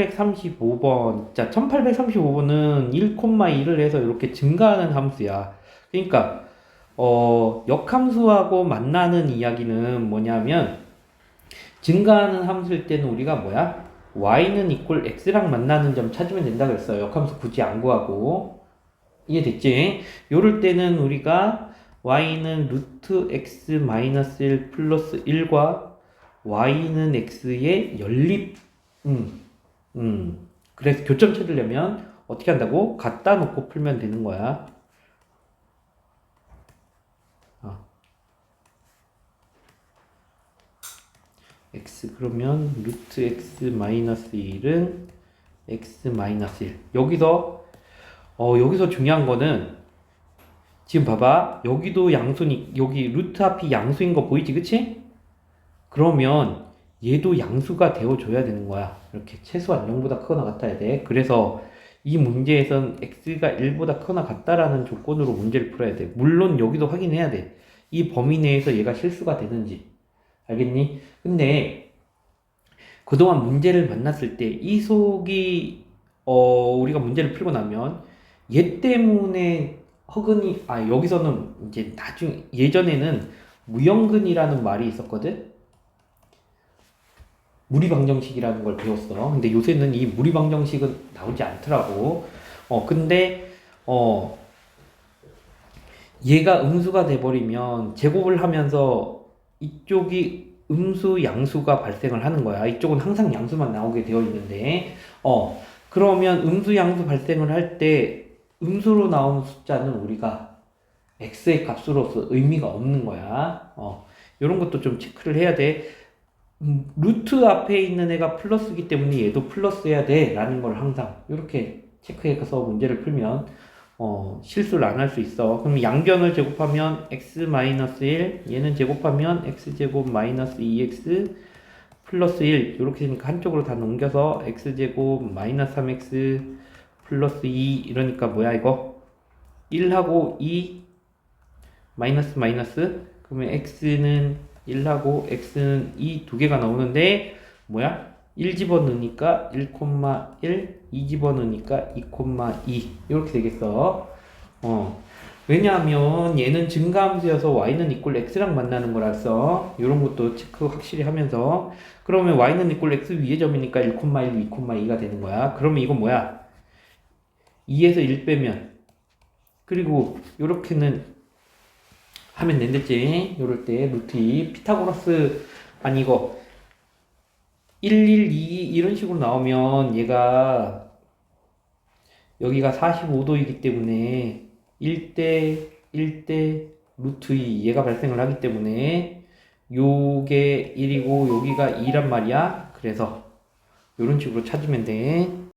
1835번. 자, 1835번은 1,2를 해서 이렇게 증가하는 함수야. 그러니까, 어, 역함수하고 만나는 이야기는 뭐냐면, 증가하는 함수일 때는 우리가 뭐야? y는 이꼴 x랑 만나는 점 찾으면 된다 그랬어요. 역함수 굳이 안 구하고. 이해됐지? 요럴 때는 우리가 y는 루트 x 마이너스 1 플러스 1과 y는 x의 연립, 음, 음. 그래서 교점 찾으려면 어떻게 한다고? 갖다 놓고 풀면 되는 거야. 어. x 그러면 루트 x 마이너스 1은 x 마이너스 1. 여기서 어 여기서 중요한 거는 지금 봐봐 여기도 양수니 여기 루트 앞이 양수인 거 보이지 그치? 그러면 얘도 양수가 되어줘야 되는 거야. 이렇게 최소한 0보다 크거나 같아야 돼. 그래서 이 문제에선 x가 1보다 크거나 같다라는 조건으로 문제를 풀어야 돼. 물론 여기도 확인해야 돼 이 범위 내에서 얘가 실수가 되는지. 알겠니? 근데 그동안 문제를 만났을 때 이 속이 어 우리가 문제를 풀고 나면 얘 때문에 허근이 아 여기서는 이제 나중 예전에는 무형근이라는 말이 있었거든. 무리방정식이라는 걸 배웠어. 근데 요새는 이 무리방정식은 나오지 않더라고. 어 근데 어 얘가 음수가 돼버리면 제곱을 하면서 이쪽이 음수 양수가 발생을 하는 거야. 이쪽은 항상 양수만 나오게 되어 있는데 어 그러면 음수 양수 발생을 할 때 음수로 나오는 숫자는 우리가 x의 값으로서 의미가 없는 거야. 어 이런 것도 좀 체크를 해야 돼. 음, 루트 앞에 있는 애가 플러스이기 때문에 얘도 플러스 해야 돼 라는 걸 항상 이렇게 체크해서 문제를 풀면 어, 실수를 안 할 수 있어. 그럼 양변을 제곱하면 x-1, 얘는 제곱하면 x제곱 마이너스 2x 플러스 1 이렇게 되니까 한쪽으로 다 넘겨서 x제곱 마이너스 3x 플러스 2 이러니까 뭐야 이거? 1하고 2 마이너스 마이너스. 그러면 x는 1하고 x는 2두 개가 나오는데 뭐야 1 집어넣으니까 1,1, 2 집어넣으니까 2,2 이렇게 되겠어. 어. 왜냐하면 얘는 증가함수여서 y는 이꼴 x랑 만나는 거라서 이런 것도 체크 확실히 하면서 그러면 y는 이꼴 x 위의 점이니까 1,1, 2,2가 되는 거야. 그러면 이건 뭐야? 2에서 1 빼면 그리고 이렇게는 하면 된댔지. 요럴 때 루트 2 피타고라스 아니 이거 1, 1, 2 이런 식으로 나오면 얘가 여기가 45도이기 때문에 1대 1대 루트 2 얘가 발생을 하기 때문에 요게 1이고 여기가 2란 말이야. 그래서 이런 식으로 찾으면 돼.